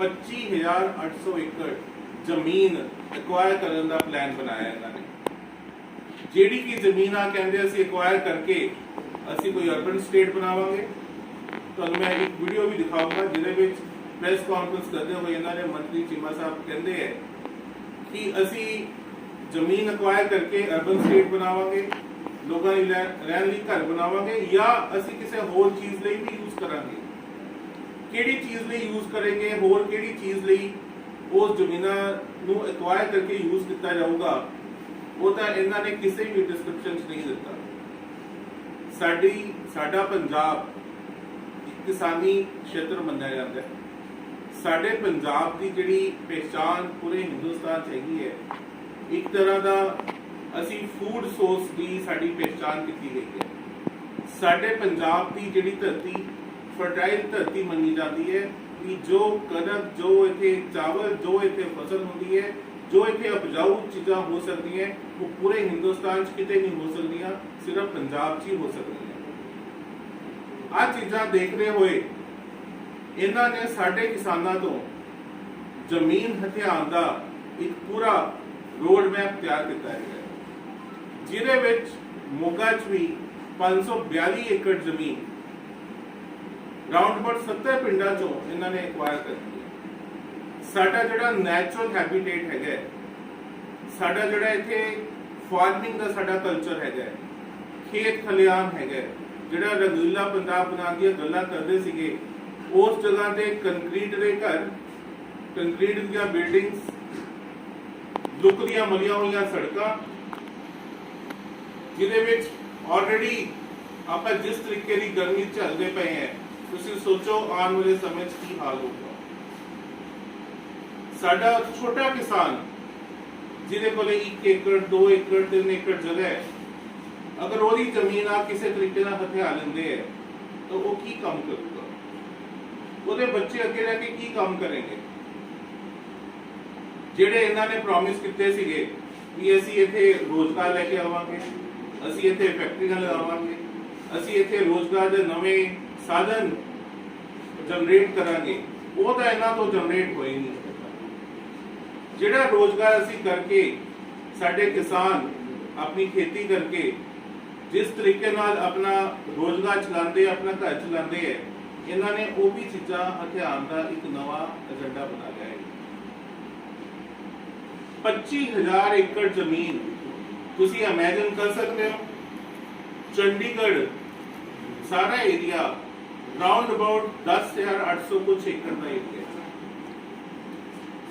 25800 ਏਕੜ ਜ਼ਮੀਨ ਐਕਵਾਇਰ ਕਰਨ ਦਾ ਪਲਾਨ ਬਣਾਇਆ ਇਹਨਾਂ ਨੇ। ਜਿਹੜੀ ਕਿ ਜ਼ਮੀਨ ਆ ਕਹਿੰਦੇ ਅਸੀਂ ਐਕਵਾਇਰ ਕਰਕੇ ਅਸੀਂ ਕੋਈ ਅਰਬਨ ਸਟੇਟ ਬਣਾਵਾਂਗੇ। ਤੁਹਾਨੂੰ ਮੈਂ ਇੱਕ ਵੀਡੀਓ ਵੀ ਦਿਖਾਊਂਗਾ ਜਿਹਦੇ ਵਿੱਚ ਪ੍ਰੈਸ ਕਾਨਫਰੰਸ ਕਰਦੇ ਹੋਏ ਇਹਨਾਂ ਦੇ ਮੰਤਰੀ ਚੀਮਾ ਸਾਹਿਬ ਕਹਿੰਦੇ ਹੈ ਕਿ ਅਸੀਂ ਜ਼ਮੀਨ ਅਕਵਾਇਰ ਕਰਕੇ ਅਰਬਨ ਸਟੇਟ ਬਣਾਵਾਂਗੇ, ਲੋਕਾਂ ਲਈ ਰਹਿਣ ਲਈ ਘਰ ਬਣਾਵਾਂਗੇ ਜਾਂ ਅਸੀਂ ਕਿਸੇ ਹੋਰ ਚੀਜ਼ ਲਈ ਵੀ ਯੂਜ਼ ਕਰਾਂਗੇ। ਕਿਹੜੀ ਚੀਜ਼ ਲਈ ਯੂਜ਼ ਕਰਾਂਗੇ ਹੋਰ ਕਿਹੜੀ ਚੀਜ਼ ਲਈ ਉਸ ਜ਼ਮੀਨਾਂ ਨੂੰ ਅਕਵਾਇਰ ਕਰਕੇ ਯੂਜ਼ ਕੀਤਾ ਜਾਊਗਾ, ਉਹ ਤਾਂ ਇਹਨਾਂ ਨੇ ਕਿਸੇ ਵੀ ਡਿਸਕ੍ਰਿਪਸ਼ਨ 'ਚ ਨਹੀਂ ਦਿੱਤਾ। ਸਾਡੀ, ਸਾਡਾ ਪੰਜਾਬ ਕਿਸਾਨੀ ਖੇਤਰ ਮੰਨਿਆ ਜਾਂਦਾ ਹੈ। ਸਾਡੇ ਪੰਜਾਬ ਦੀ ਜਿਹੜੀ ਪਹਿਚਾਨ ਪੂਰੇ ਹਿੰਦੁਸਤਾਨ 'ਚ ਹੈਗੀ ਹੈ, ਇੱਕ ਤਰ੍ਹਾਂ ਦਾ ਅਸੀਂ ਫੂਡ ਸੋਰਸ ਦੀ ਸਾਡੀ ਪਹਿਚਾਨ ਕੀਤੀ ਗਈ ਹੈ। ਸਾਡੇ ਪੰਜਾਬ ਦੀ ਜਿਹੜੀ ਧਰਤੀ ਫਰਟਾਈਲ ਧਰਤੀ ਮੰਨੀ ਜਾਂਦੀ ਹੈ ਕਿ ਜੋ ਕਣਕ, ਜੋ ਇੱਥੇ ਚਾਵਲ, ਜੋ ਇੱਥੇ ਫਸਲ ਹੁੰਦੀ ਹੈ, ਜੋ ਇੱਥੇ ਉਪਜਾਊ ਚੀਜ਼ਾਂ ਹੋ ਸਕਦੀਆਂ, ਉਹ ਪੂਰੇ ਹਿੰਦੁਸਤਾਨ 'ਚ ਕਿਤੇ ਨਹੀਂ ਹੋ ਸਕਦੀਆਂ, ਸਿਰਫ ਪੰਜਾਬ 'ਚ ਹੀ ਹੋ ਸਕਦੀਆਂ। ਆ ਚੀਜ਼ਾਂ ਦੇਖਦੇ ਹੋਏ ਇਹਨਾਂ ਨੇ ਸਾਡੇ ਕਿਸਾਨਾਂ ਤੋਂ ਜ਼ਮੀਨ ਹਥਿਆਉਣ ਦਾ ਇੱਕ ਪੂਰਾ ਰੋਡ ਮੈਪ ਤਿਆਰ ਕੀਤਾ ਹੈ। ਜਿਹਦੇ ਵਿੱਚ ਮੋਗਾ 'ਚ ਵੀ 542 ਏਕੜ ਜ਼ਮੀਨ ਰਾਉਂਡ ਅਬਾਊਟ 70 ਪਿੰਡਾਂ ਚੋਂ ਇਹਨਾਂ ਨੇ ਐਕਵਾਇਰ ਕੀਤੀ ਹੈ। ਸਾਡਾ ਜਿਹੜਾ ਨੈਚੁਰਲ ਹੈਬਿਟੇਟ ਹੈਗਾ ਸਾਡਾ ਜਿਹੜਾ ਇੱਥੇ ਫਾਰਮਿੰਗ ਦਾ ਸਾਡਾ ਕਲਚਰ ਹੈਗਾ ਖੇਤ ਖਲਿਆਣ ਹੈਗਾ ਜਿਹੜਾ ਰੰਗੀਲਾ ਪੰਜਾਬ ਬਣਾਉਣ ਦੀਆਂ ਗੱਲਾਂ ਕਰਦੇ ਸੀਗੇ, ਉਸ ਜਗ੍ਹਾ ਤੇ ਕੰਕਰੀਟ ਦੇ ਘਰ ਕੰਕਰੀਟ ਦੀਆਂ ਬਿਲਡਿੰਗਸ ਲੁਕਦੀਆਂ ਮਲੀਆਂ ਹੋਈਆਂ ਸੜਕਾਂ, ਜਿਹਦੇ ਵਿੱਚ ਆਲਰੇਡੀ ਆਪਾਂ ਜਿਸ ਤਰੀਕੇ ਦੀ ਗਰਮੀ ਝੱਲਦੇ ਪਏ ਹੈ ਤੁਸੀਂ ਸੋਚੋ ਆਉਣ ਵਾਲੇ ਸਮੇਂ 'ਚ ਕੀ ਹਾਲ ਹੋਊਗਾ। ਸਾਡਾ ਛੋਟਾ ਕਿਸਾਨ, ਜਿਹਦੇ ਕੋਲੇ 1 ਏਕੜ 2 ਏਕੜ 3 ਏਕੜ ਜਗ੍ਹਾ ਹੈ, ਅਗਰ ਉਹਦੀ ਜ਼ਮੀਨ ਆ ਕਿਸੇ ਤਰੀਕੇ ਨਾਲ ਹਥਿਆ ਲੈਂਦੇ ਹੈ, ਤਾਂ ਉਹ ਕੀ ਕੰਮ ਕਰੂਗਾ? ਉਹਦੇ ਬੱਚੇ ਅੱਗੇ ਲੈ ਕੇ ਕੀ ਕੰਮ ਕਰਨਗੇ? ਜਿਹੜੇ ਇਹਨਾਂ ਨੇ ਪ੍ਰੋਮਿਸ ਕੀਤੇ ਸੀਗੇ ਵੀ ਅਸੀਂ ਇੱਥੇ ਰੋਜ਼ਗਾਰ ਲੈ ਕੇ ਆਵਾਂਗੇ, ਅਸੀਂ ਇੱਥੇ ਫੈਕਟਰੀਆਂ ਲਗਾਵਾਂਗੇ ਅਸੀਂ ਇੱਥੇ ਰੋਜ਼ਗਾਰ ਦੇ ਨਵੇਂ ਸਾਧਨ ਜਨਰੇਟ ਕਰਾਂਗੇ, ਉਹ ਤਾਂ ਇਹਨਾਂ ਤੋਂ ਜਨਰੇਟ ਹੋਏ ਨਹੀਂ। ਜਿਹੜਾ ਰੋਜ਼ਗਾਰ ਅਸੀਂ ਕਰਕੇ ਸਾਡੇ ਕਿਸਾਨ ਆਪਣੀ ਖੇਤੀ ਕਰਕੇ ਜਿਸ ਤਰੀਕੇ ਨਾਲ ਆਪਣਾ ਰੋਜ਼ਗਾਰ ਚਲਾਉਂਦੇ ਆਪਣਾ ਘਰ ਚਲਾਉਂਦੇ ਹੈ ਇਹਨਾਂ ਨੇ ਉਹ ਵੀ ਚੀਜ਼ਾਂ ਹਥਿਆਰ ਦਾ ਇੱਕ ਨਵਾਂ ਏਜੰਡਾ ਬਣਾ ਲਿਆ ਹੈ। 25000 ਏਕੜ ਜ਼ਮੀਨ ਤੁਸੀਂ ਇਮੇਜਿਨ ਕਰ ਸਕਦੇ ਹੋ। ਚੰਡੀਗੜ੍ਹ ਸਾਰਾ ਏਰੀਆ ਰਾਉਂਡ ਅਬਾਊਟ 10800 ਕੁਛ ਏਕੜ ਦਾ ਏਰੀਆ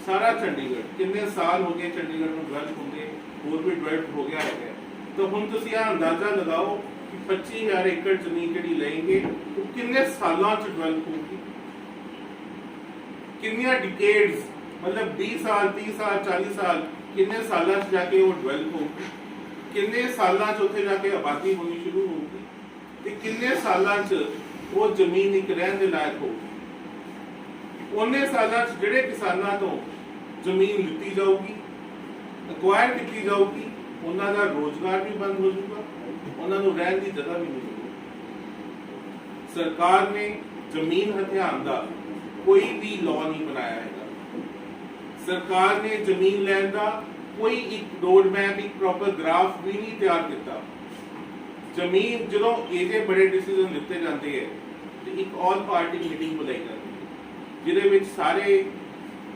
ਸਾਰਾ ਚੰਡੀਗੜ੍ਹ, ਕਿੰਨੇ ਸਾਲ ਹੋ ਗਏ ਚੰਡੀਗੜ੍ਹ ਨੂੰ ਡਿਵੈਲਪ ਹੁੰਦੇ, ਹੋਰ ਵੀ ਡਿਵੈਲਪ ਹੋ ਗਿਆ ਹੈਗਾ ਤਾਂ ਹੁਣ ਤੁਸੀਂ ਆ ਅੰਦਾਜ਼ਾ ਲਗਾਓ ਕਿ 25000 ਏਕੜ ਜ਼ਮੀਨ ਜਿਹੜੀ ਲਏਗੇ, ਉਹ ਕਿੰਨੇ ਸਾਲਾਂ ਚ ਡਿਵੈਲਪ ਹੋਊਗੀ? ਕਿੰਨੀਆਂ ਡਿਕੇਡਸ ਮਤਲਬ 20 ਸਾਲ 30 ਸਾਲ 40 ਸਾਲ, ਕਿੰਨੇ ਸਾਲਾਂ ਚ ਜਾ ਕੇ ਉਹ ਡਿਵੈਲਪ ਹੋਊਗੀ? ਕਿੰਨੇ ਸਾਲਾਂ ਚ ਉੱਥੇ ਜਾ ਕੇ ਆਬਾਦੀ ਹੋਣੀ ਸ਼ੁਰੂ ਹੋਊਗੀ? ਤੇ ਕਿੰਨੇ ਸਾਲਾਂ ਚ ਉਹ ਜ਼ਮੀਨ ਇੱਕ ਰਹਿਣ ਦੇ ਲਾਇਕ ਹੋਊਗੀ। ਉਹਨੇ ਸਾਲਾਂ ਚ ਜਿਹੜੇ ਕਿਸਾਨਾਂ ਤੋਂ ਜ਼ਮੀਨ ਲਿੱਤੀ ਜਾਊਗੀ ਅਕਵਾਇਰ ਕੀਤੀ ਜਾਊਗੀ, ਉਹਨਾਂ ਦਾ ਰੋਜ਼ਗਾਰ ਵੀ ਬੰਦ ਹੋ ਜਾਊਗਾ, ਉਹਨਾਂ ਨੂੰ ਰਹਿਣ ਦੀ ਜਗ੍ਹਾ ਵੀ ਨਹੀਂ ਮਿਲੇਗੀ। ਸਰਕਾਰ ਨੇ ਜ਼ਮੀਨ ਹਥਿਆਉਣ ਦਾ ਕੋਈ ਵੀ ਲਾਅ ਨਹੀਂ ਬਣਾਇਆ ਹੈਗਾ। ਸਰਕਾਰ ਨੇ ਜ਼ਮੀਨ ਲੈਣ ਦਾ ਕੋਈ ਇੱਕ ਰੋਡ ਮੈਪ ਇੱਕ ਪ੍ਰੋਪਰ ਗ੍ਰਾਫ ਵੀ ਨਹੀਂ ਤਿਆਰ ਕੀਤਾ। ਜ਼ਮੀਨ ਜਦੋਂ ਇਹਦੇ ਬੜੇ ਡਿਸੀਜਨ ਲਿੱਤੇ ਜਾਂਦੇ ਹੈ ਤੇ ਇੱਕ ਆਲ ਪਾਰਟੀ ਮੀਟਿੰਗ ਬੁਲਾਈ ਜਾਂਦੀ ਹੈ, ਜਿਹਦੇ ਵਿੱਚ ਸਾਰੇ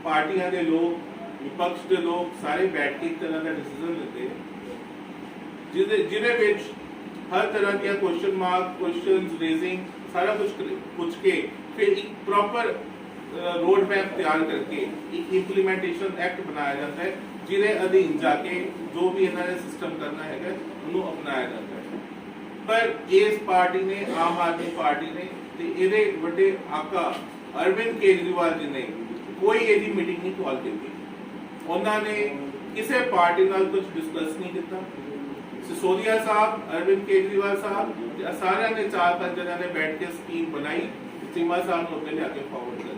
ਪਾਰਟੀਆਂ ਦੇ ਲੋਕ, ਵਿਪਕਸ਼ ਦੇ ਲੋਕ ਸਾਰੇ ਬੈਠ ਕੇ ਇੱਕ ਤਰ੍ਹਾਂ ਦਾ ਡਿਸੀਜਨ ਲੈਂਦੇ ਹੈ ਜਿਹਦੇ ਜਿਹਦੇ ਵਿੱਚ ਹਰ ਤਰ੍ਹਾਂ ਦੀਆਂ ਕੁਐਸਚਨ ਮਾਰਕ ਕੁਐਸਚਨਸ ਰੇਜ਼ਿੰਗ ਸਾਰਾ ਕੁਝ ਪੁੱਛ ਕੇ ਫਿਰ ਇੱਕ ਪ੍ਰੋਪਰ ਰੋਡ ਮੈਪ ਤਿਆਰ ਕਰਕੇ ਇੱਕ ਇੰਪਲੀਮੈਂਟੇਸ਼ਨ ਐਕਟ ਬਣਾਇਆ ਜਾਂਦਾ ਹੈ, ਜਿਹਦੇ ਅਧੀਨ ਜਾ ਕੇ ਜੋ ਵੀ ਇਹਨਾਂ ਨੇ ਸਿਸਟਮ ਕਰਨਾ ਹੈਗਾ, ਉਹਨੂੰ ਅਪਣਾਇਆ ਜਾਂਦਾ ਹੈ। ਪਰ ਇਸ ਪਾਰਟੀ ਨੇ, ਆਮ ਆਦਮੀ ਪਾਰਟੀ ਨੇ ਤੇ ਇਹਦੇ ਵੱਡੇ ਆਕਾ ਅਰਵਿੰਦ ਕੇਜਰੀਵਾਲ ਜੀ ਨੇ ਕੋਈ ਇਹਦੀ ਮੀਟਿੰਗ ਨਹੀਂ ਕਾਲ ਕੀਤੀ। ਉਹਨਾਂ ਨੇ ਕਿਸੇ ਪਾਰਟੀ ਨਾਲ ਕੁਝ ਡਿਸਕਸ ਨਹੀਂ ਕੀਤਾ। ਸਿਸੋਦੀਆ ਸਾਹਿਬ, ਅਰਵਿੰਦ ਕੇਜਰੀਵਾਲ ਸਾਹਿਬ ਸਾਰਿਆਂ ਨੇ ਚਾਰ ਪੰਜ ਜਣਿਆਂ ਨੇ ਬੈਠ ਕੇ ਸਕੀਮ ਬਣਾਈ ਚੀਮਾ ਸਾਹਿਬ ਨੂੰ ਉੱਤੇ ਲਿਆ ਕੇ ਫਾਰਵਰਡ ਕਰ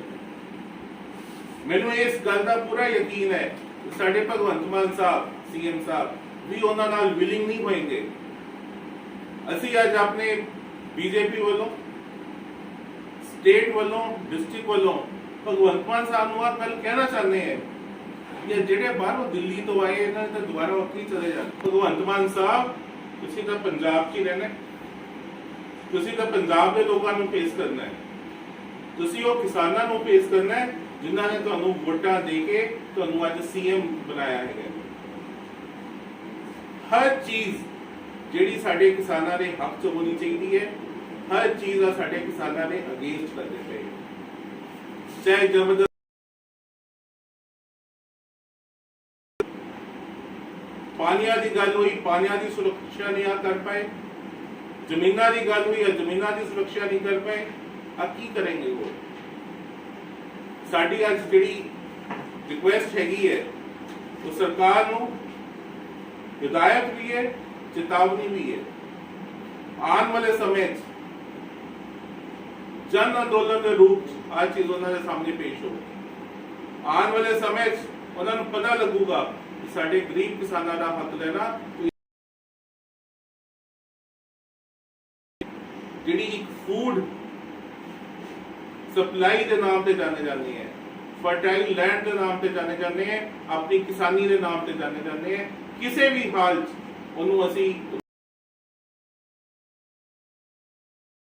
ਮੈਨੂੰ ਇਸ ਗੱਲ ਦਾ ਪੂਰਾ ਯਕੀਨ ਹੈ ਸਾਡੇ ਭਗਵੰਤ ਮਾਨ ਸਾਹਿਬ ਸੀਐਮ ਸਾਹਿਬ ਵੀ ਉਹਨਾਂ ਨਾਲ ਵਿਲਿੰਗ ਨਹੀਂ ਹੋਣਗੇ ਅਸੀਂ ਅੱਜ ਆਪਣੇ ਬੀਜੇਪੀ ਵੱਲੋਂ ਸਟੇਟ ਵੱਲੋਂ ਡਿਸਟ੍ਰਿਕਟ ਵੱਲੋਂ ਭਗਵੰਤ ਮਾਨ ਸਾਹਿਬ ਨੂੰ ਆ ਗੱਲ ਕਹਿਣਾ ਚਾਹੁੰਦੇ ਹੈ ਇਹ ਜਿਹੜੇ ਬਾਹਰੋਂ ਦਿੱਲੀ ਤੋਂ ਆਏ, ਇਹਨਾਂ ਨੇ ਤਾਂ ਦੁਬਾਰਾ ਉੱਥੇ ਹੀ ਚਲੇ ਜਾਣ। ਭਗਵੰਤ ਮਾਨ ਸਾਹਿਬ, ਤੁਸੀਂ ਤਾਂ ਪੰਜਾਬ 'ਚ ਹੀ ਰਹਿਣਾ ਤੁਸੀਂ ਤਾਂ ਪੰਜਾਬ ਦੇ ਲੋਕਾਂ ਨੂੰ ਪੇਸ਼ ਕਰਨਾ ਹੈ। ਤੁਸੀਂ ਉਹ ਕਿਸਾਨਾਂ ਨੂੰ ਪੇਸ਼ ਕਰਨਾ ਹੈ ਜਿਨ੍ਹਾਂ ਨੇ ਤੁਹਾਨੂੰ ਵੋਟਾਂ ਦੇ ਕੇ ਤੁਹਾਨੂੰ ਅੱਜ ਸੀਐਮ ਬਣਾਇਆ ਹੈਗਾ ਹਰ ਚੀਜ਼ ਜਿਹੜੀ ਸਾਡੇ ਕਿਸਾਨਾਂ ਦੇ ਹੱਕ 'ਚ ਹੋਣੀ ਚਾਹੀਦੀ ਹੈ, ਹਰ ਚੀਜ਼ ਆ ਸਾਡੇ ਕਿਸਾਨਾਂ ਨੇ ਅਗੇਂਸਟ ਕਰਦੇ ਪਏ ਚਾਹੇ ਜ਼ਬਰਦਸਤ ਪਾਣੀਆਂ ਦੀ ਗੱਲ ਹੋਈ, ਪਾਣੀਆਂ ਦੀ ਸੁਰੱਖਿਆ ਨਹੀਂ ਆ ਕਰ ਪਾਏ, ਜ਼ਮੀਨਾਂ ਦੀ ਗੱਲ ਹੋਈ ਆ ਜ਼ਮੀਨਾਂ ਦੀ ਸੁਰੱਖਿਆ ਨਹੀਂ ਕਰ ਪਾਏ ਆ ਕੀ ਕरेंगे ਉਹ? ਸਾਡੀ ਅੱਜ ਜਿਹੜੀ ਰਿਕੁਐਸਟ ਹੈਗੀ ਹੈ, ਉਹ ਸਰਕਾਰ ਨੂੰ ਹਦਾਇਤ ਵੀ ਹੈ ਚੇਤਾਵਨੀ ਵੀ ਹੈ। ਆਉਣ ਵਾਲੇ ਸਮੇਂ 'ਚ ਜਨ ਅੰਦੋਲਨ ਦੇ ਰੂਪ 'ਚ ਆ ਚੀਜ਼ ਉਹਨਾਂ ਦੇ ਸਾਹਮਣੇ ਪੇਸ਼ ਹੋਵੇਗੀ ਆਉਣ ਵਾਲੇ ਸਮੇਂ 'ਚ ਉਹਨਾਂ ਨੂੰ ਪਤਾ ਲੱਗੂਗਾ ਕਿ ਸਾਡੇ ਗਰੀਬ ਕਿਸਾਨਾਂ ਦਾ ਹੱਕ ਲੈਣਾ ਜਿਹੜੀ ਇੱਕ ਫੂਡ ਸਪਲਾਈ ਦੇ ਨਾਮ ਤੇ ਜਾਣੇ ਜਾਂਦੀ ਹੈ ਫਰਟਾਈਲ ਲੈਂਡ ਦੇ ਨਾਮ ਤੇ ਜਾਣੇ ਜਾਂਦੇ ਹੈ, ਆਪਣੀ ਕਿਸਾਨੀ ਦੇ ਨਾਮ ਤੇ ਜਾਣੇ ਜਾਂਦੇ ਹੈ, ਕਿਸੇ ਵੀ ਹਾਲ 'ਚ ਉਹਨੂੰ ਅਸੀਂ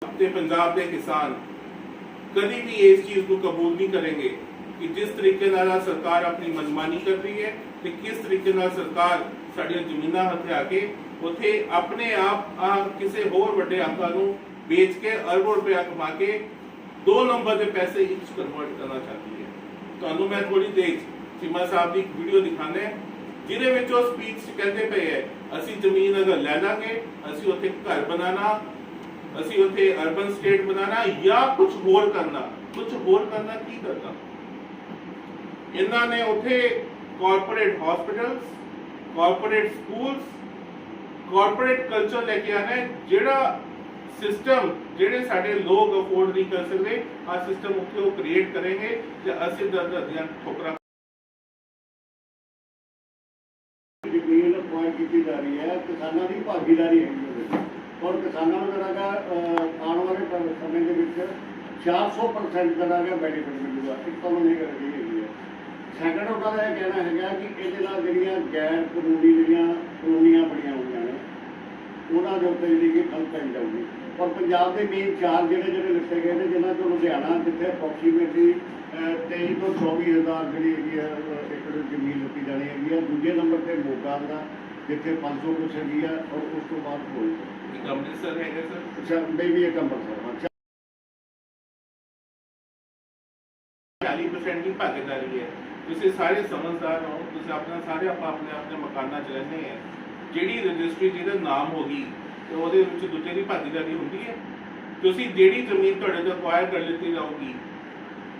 ਤੇ ਪੰਜਾਬ ਦੇ ਕਿਸਾਨ ਕਦੀ ਵੀ ਇਸ ਚੀਜ਼ ਨੂੰ ਕਬੂਲ ਨਹੀਂ ਕਰਨਗੇ ਕਿ ਜਿਸ ਤਰੀਕੇ ਨਾਲ ਸਰਕਾਰ ਆਪਣੀ ਮਨਮਾਨੀ ਕਰ ਰਹੀ ਹੈ ਤੇ ਕਿਸ ਤਰੀਕੇ ਨਾਲ ਸਰਕਾਰ ਸਾਡੀਆਂ ਜ਼ਮੀਨਾਂ ਹਥਿਆ ਕੇ ਉਥੇ ਆਪਣੇ ਆਪ ਆ ਕਿਸੇ ਹੋਰ ਵੱਡੇ ਆਂਕਾਂ ਨੂੰ ਵੇਚ ਕੇ ਅਰਬੋਂ ਰੁਪਇਆ ਕਮਾ ਕੇ ਦੋ ਨੰਬਰ ਦੇ ਪੈਸੇ ਇੱਕ ਕਨਵਰਟ ਕਰਨਾ ਚਾਹਦੀ ਹੈ। ਤੁਹਾਨੂੰ ਮੈਂ ਥੋੜੀ ਦੇਰ ਚੀਮਾ ਸਾਹਿਬ ਦੀ ਵੀਡੀਓ ਦਿਖਾਣੇ ਜਿਹਦੇ ਵਿੱਚ ਉਹ ਸਪੀਚ ਕਹਿੰਦੇ ਪਏ ਹੈ, ਅਸੀਂ ਜ਼ਮੀਨ ਅਗਰ ਲੈ ਲਾਂਗੇ, ਅਸੀਂ ਉੱਥੇ ਘਰ ਬਣਾਣਾ ਅਸੀਂ ਉੱਥੇ ਅਰਬਨ ਸਟੇਟ ਬਣਾਣਾ ਜਾਂ ਕੁਝ ਹੋਰ ਕਰਨਾ। ਕੁਝ ਹੋਰ ਕਰਨਾ ਕੀ ਕਰਨਾ? ਇਹਨਾਂ ਨੇ ਉੱਥੇ corporate hospitals corporate schools corporate culture ਲੈ ਕੇ ਆਣਾ ਜਿਹੜਾ ਸਿਸਟਮ ਜਿਹੜੇ ਸਾਡੇ ਲੋਕ ਅਫੋਰਡ ਨਹੀਂ ਕਰ ਸਕਦੇ ਆ ਸਿਸਟਮ ਉੱਥੇ ਉਹ ਕ੍ਰੀਏਟ ਕरेंगे ਤੇ ਅਸੀਂ ਦਰ ਦੀਆਂ ਠੋਕਰਾਂ ਕੀਤੀ ਜਾ ਰਹੀ ਹੈ, ਕਿਸਾਨਾਂ ਦੀ ਭਾਗੀਦਾਰੀ ਹੈਗੀ ਉਹਦੇ ਵਿੱਚ। ਔਰ ਕਿਸਾਨਾਂ ਨੂੰ ਜਿਹੜਾ ਗਾ ਆਉਣ ਵਾਲੇ ਸਮੇਂ ਦੇ ਵਿੱਚ 400% ਜਿਹੜਾ ਹੈਗਾ ਬੈਨੀਫਿਟ ਮਿਲੂਗਾ। ਇੱਕ ਤਾਂ ਉਹਨੇ ਕਰਦੀ ਹੈਗੀ ਹੈ। ਸੈਕੰਡ ਉਹਨਾਂ ਦਾ ਇਹ ਕਹਿਣਾ ਹੈਗਾ ਕਿ ਇਹਦੇ ਨਾਲ ਜਿਹੜੀਆਂ ਗੈਰ ਕਾਨੂੰਨੀ ਜਿਹੜੀਆਂ ਕਲੋਨੀਆਂ ਬਣੀਆਂ ਹੋਈਆਂ ਨੇ, ਉਹਨਾਂ ਦੇ ਉੱਤੇ ਜਿਹੜੀ ਕਿ ਖਲ ਪੈ ਜਾਊਗੀ। ਔਰ ਪੰਜਾਬ ਦੇ ਮੇਨ ਚਾਰ ਜਿਹੜੇ ਜਿਹੜੇ ਲਿਖੇ ਗਏ ਨੇ, ਜਿਨ੍ਹਾਂ ਤੋਂ ਲੁਧਿਆਣਾ ਜਿੱਥੇ ਅਪਰੋਕਸੀਮੇਟਲੀ 23 ਤੋਂ 24 ਹਜ਼ਾਰ ਜਿਹੜੀ ਹੈਗੀ ਹੈ ਏਕੜ ਜ਼ਮੀਨ ਲਿੱਤੀ ਜਾਣੀ ਹੈਗੀ ਹੈ। ਦੂਜੇ ਨੰਬਰ ਤੇ ਮੋਗਾ ਦਾ ਜਿੱਥੇ 500 ਕੁਛ ਹੈਗੀ ਹੈ ਔਰ ਉਸ ਤੋਂ ਬਾਅਦ ਕੋਈ ਇੱਕ ਅੰਮ੍ਰਿਤਸਰ ਹੈਗਾ ਸਰ ਅੱਛਾ ਬੇਬੀ ਇੱਕ ਅੰਮ੍ਰਿਤਸਰ ਹਾਂ 40% ਦੀ ਭਾਗੀਦਾਰੀ ਹੈ ਤੁਸੀਂ ਸਾਰੇ ਸਮਝਦਾਰ ਹੋ ਤੁਸੀਂ ਆਪਣਾ ਸਾਰੇ ਆਪਾਂ ਆਪਣੇ ਆਪਣੇ ਮਕਾਨਾਂ 'ਚ ਰਹਿੰਦੇ ਹੈ ਜਿਹੜੀ ਰਜਿਸਟਰੀ ਜਿਹਦਾ ਨਾਮ ਹੋਗੀ ਤੇ ਉਹਦੇ ਵਿੱਚ ਦੂਜੇ ਦੀ ਭਾਗੀਦਾਰੀ ਹੁੰਦੀ ਹੈ ਤੁਸੀਂ ਜਿਹੜੀ ਜ਼ਮੀਨ ਤੁਹਾਡੇ ਤੋਂ ਅਕਵਾਇਰ ਕਰ ਲਿੱਤੀ ਜਾਊਗੀ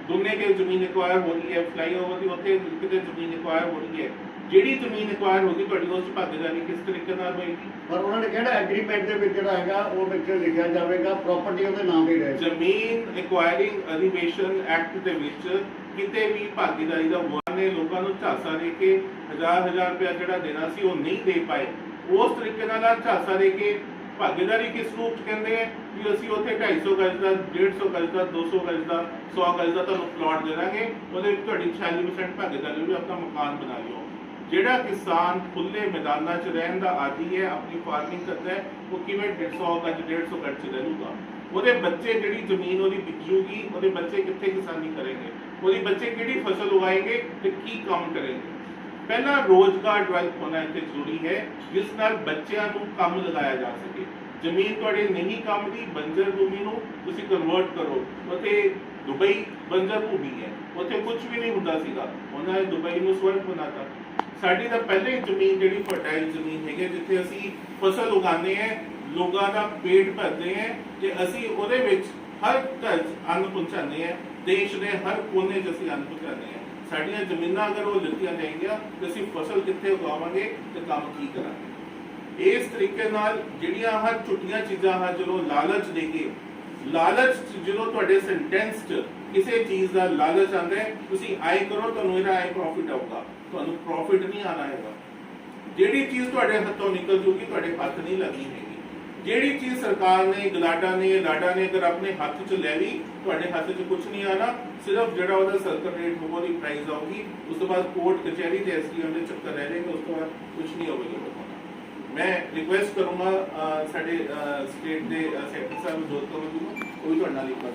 ਦੁਨੀਆ ਕੇ ਜ਼ਮੀਨ ਅਕਵਾਇਰ ਹੋ ਰਹੀ ਹੈ ਫਲਾਈਓਵਰ ਦੀ ਉੱਥੇ ਕਿਤੇ ਜ਼ਮੀਨ ਅਕਵਾਇਰ ਹੋ ਰਹੀ ਹੈ। ਜਿਹੜੀ ਜ਼ਮੀਨ ਅਕਵਾਇਰ ਹੋਗੀ ਤੁਹਾਡੀ ਉਸ ਭਾਗੀਦਾਰੀ ਕਿਸ ਤਰੀਕੇ ਨਾਲ ਹੋਏਗੀ? ਪਰ ਉਹਨਾਂ ਨੇ ਕਿਹੜਾ ਐਗਰੀਮੈਂਟ ਦੇ ਵਿੱਚ ਜਿਹੜਾ ਹੈਗਾ ਉਹ ਵਿੱਚ ਲਿਖਿਆ ਜਾਵੇਗਾ ਪ੍ਰਾਪਰਟੀ ਉਹਦੇ ਨਾਮ ਹੀ ਰਹੇ ਜ਼ਮੀਨ ਐਕਵਾਇਰਿੰਗ ਅਧਿਵੇਸ਼ਨ ਐਕਟ ਦੇ ਵਿੱਚ ਕਿਤੇ ਵੀ ਭਾਗੀਦਾਰੀ ਦਾ ਵਰਣ ਨੇ ਲੋਕਾਂ ਨੂੰ ਝਾਂਸਾ ਦੇ ਕੇ ਹਜ਼ਾਰ ਹਜ਼ਾਰ ਰੁਪਇਆ ਜਿਹੜਾ ਦੇਣਾ ਸੀ ਉਹ ਨਹੀਂ ਦੇ ਪਾਏ। ਉਸ ਤਰੀਕੇ ਨਾਲ ਝਾਂਸਾ ਦੇ ਕੇ ਭਾਗੀਦਾਰੀ ਕਿਸ ਰੂਪ ਚ ਕਹਿੰਦੇ ਆ? ਵੀ ਅਸੀਂ ਉੱਥੇ 250 ਗਜ ਦਾ 150 ਗਜ ਦਾ 200 ਗਜ ਦਾ 100 ਗਜ ਦਾ ਤੁਹਾਨੂੰ ਪਲਾਟ ਦੇ ਦਾਂਗੇ। ਉਹਦੇ ਵਿੱਚ ਤੁਹਾਡੀ 46% ਭਾਗੀਦਾਰੀ ਵੀ ਆਪਣਾ ਮਕਾਨ ਬਣਾ ਲਿਓ। ਜਿਹੜਾ ਕਿਸਾਨ ਖੁੱਲੇ ਮੈਦਾਨਾਂ 'ਚ ਰਹਿਣ ਦਾ ਆਦੀ ਹੈ, ਆਪਣੀ ਫਾਰਮਿੰਗ ਕਰਦਾ ਹੈ, ਉਹ ਕਿਵੇਂ 150 ਗਜ 150 ਗਜ 'ਚ ਰਹੂਗਾ? ਉਹਦੇ ਬੱਚੇ ਜਿਹੜੀ ਜ਼ਮੀਨ ਉਹਦੀ ਵਿਕਜੂਗੀ, ਉਹਦੇ ਬੱਚੇ ਕਿੱਥੇ ਕਿਸਾਨੀ ਕਰਨਗੇ? ਉਹਦੇ ਬੱਚੇ ਕਿਹੜੀ ਫਸਲ ਉਗਾਏਗੇ ਤੇ ਕੀ ਕੰਮ ਕਰਨਗੇ? ਪਹਿਲਾ ਰੋਜ਼ਗਾਰ ਡਿਵੈਲਪ ਹੋਣਾ ਇੱਥੇ ਜ਼ਰੂਰੀ ਹੈ, ਜਿਸ ਨਾਲ ਬੱਚਿਆਂ ਨੂੰ ਕੰਮ ਲਗਾਇਆ ਜਾ ਸਕੇ। ਜ਼ਮੀਨ ਤੁਹਾਡੇ ਨਹੀਂ ਕੰਮ ਦੀ ਬੰਜਰ ਭੂਮੀ ਨੂੰ ਤੁਸੀਂ ਕਨਵਰਟ ਕਰੋ। ਉੱਥੇ ਦੁਬਈ ਬੰਜਰ ਭੂਮੀ ਹੈ। ਉੱਥੇ ਕੁਝ ਵੀ ਨਹੀਂ ਹੁੰਦਾ ਸੀਗਾ। ਉਹਨਾਂ ਨੇ ਦੁਬਈ ਨੂੰ ਸਵਰਗ ਬਣਾਤਾ। ਸਾਡੀ ਤਾਂ ਪਹਿਲੇ ਜ਼ਮੀਨ ਜਿਹੜੀ ਫਰਟਾਈਲ ਜ਼ਮੀਨ ਹੈਗੀ ਜਿੱਥੇ ਅਸੀਂ ਫਸਲ ਉਗਾਉਂਦੇ ਹਾਂ, ਲੋਕਾਂ ਦਾ ਪੇਟ ਭਰਦੇ ਹਾਂ, ਤੇ ਅਸੀਂ ਉਹਦੇ ਵਿੱਚ ਹਰ ਘਰ ਅੰਨ ਪਹੁੰਚਾਉਂਦੇ ਹਾਂ, ਦੇਸ਼ ਦੇ ਹਰ ਕੋਨੇ 'ਚ ਅਸੀਂ ਅੰਨ ਪਹੁੰਚਾਉਂਦੇ ਹਾਂ। ਸਾਡੀਆਂ ਜ਼ਮੀਨਾਂ ਅਗਰ ਉਹ ਲਿੱਤੀਆਂ ਜਾਏਗੀਆਂ, ਤੇ ਅਸੀਂ ਫਸਲ ਕਿੱਥੇ ਉਗਾਵਾਂਗੇ ਤੇ ਕੰਮ ਕੀ ਕਰਾਂਗੇ? ਇਸ ਤਰੀਕੇ ਨਾਲ ਜਿਹੜੀਆਂ ਆਹ ਛੁੱਟੀਆਂ ਚੀਜ਼ਾਂ ਆ ਜਦੋਂ ਲਾਲਚ ਦੇਗੇ, ਲਾਲਚ ਜਦੋਂ ਤੁਹਾਡੇ ਸੈਂਟੈਂਸ 'ਚ ਕਿਸੇ ਚੀਜ਼ ਦਾ ਲਾਲਚ ਆਂਦਾ ਤੁਸੀਂ ਆਈ ਕਰੋ, ਤੁਹਾਨੂੰ ਇਹਦਾ ਆਈ ਪ੍ਰੋਫਿਟ ਆਊਗਾ। ਤੁਹਾਨੂੰ ਪ੍ਰੋਫਿਟ ਨਹੀਂ ਆਣਾ ਹੈਗਾ। ਜਿਹੜੀ ਚੀਜ਼ ਤੁਹਾਡੇ ਹੱਥੋਂ ਨਿਕਲ ਜੂਗੀ, ਤੁਹਾਡੇ ਹੱਥ ਨਹੀਂ ਲੱਗੀ ਹੈਗੀ। ਜਿਹੜੀ ਚੀਜ਼ ਸਰਕਾਰ ਨੇ, ਗਲਾਡਾ ਨੇ, ਲਾਡਾ ਨੇ ਅਗਰ ਆਪਣੇ ਹੱਥ 'ਚ ਲੈ ਲਈ, ਤੁਹਾਡੇ ਹੱਥ 'ਚ ਕੁਝ ਨਹੀਂ ਆਣਾ ਸਿਰਫ ਜਿਹੜਾ ਉਹਦਾ ਸਰਕਲ ਰੇਟ ਹੋਊਗਾ, ਉਹਦੀ ਪ੍ਰਾਈਸ ਆਊਗੀ। ਉਸ ਤੋਂ ਬਾਅਦ ਕੋਰਟ ਕਚਹਿਰੀ ਤੇ ਐਸਡੀਐਮ ਦੇ ਚੱਕਰ ਰਹਿ ਜਾਏਗਾ ਉਸ ਤੋਂ ਬਾਅਦ ਕੁਝ ਨਹੀਂ ਹੋਵੇਗਾ। ਮੈਂ ਰਿਕੁਐਸਟ ਕਰੂੰਗਾ ਸਾਡੇ ਸਟੇਟ ਦੇ ਸੈਕਟਰ ਸਾਹਿਬ ਜੋਤ ਕਮਲ ਜੀ ਨੂੰ ਕੋਈ ਤੁਹਾਡਾ ਤੁਹਾਡੇ ਨਾਲ ਇੱਕ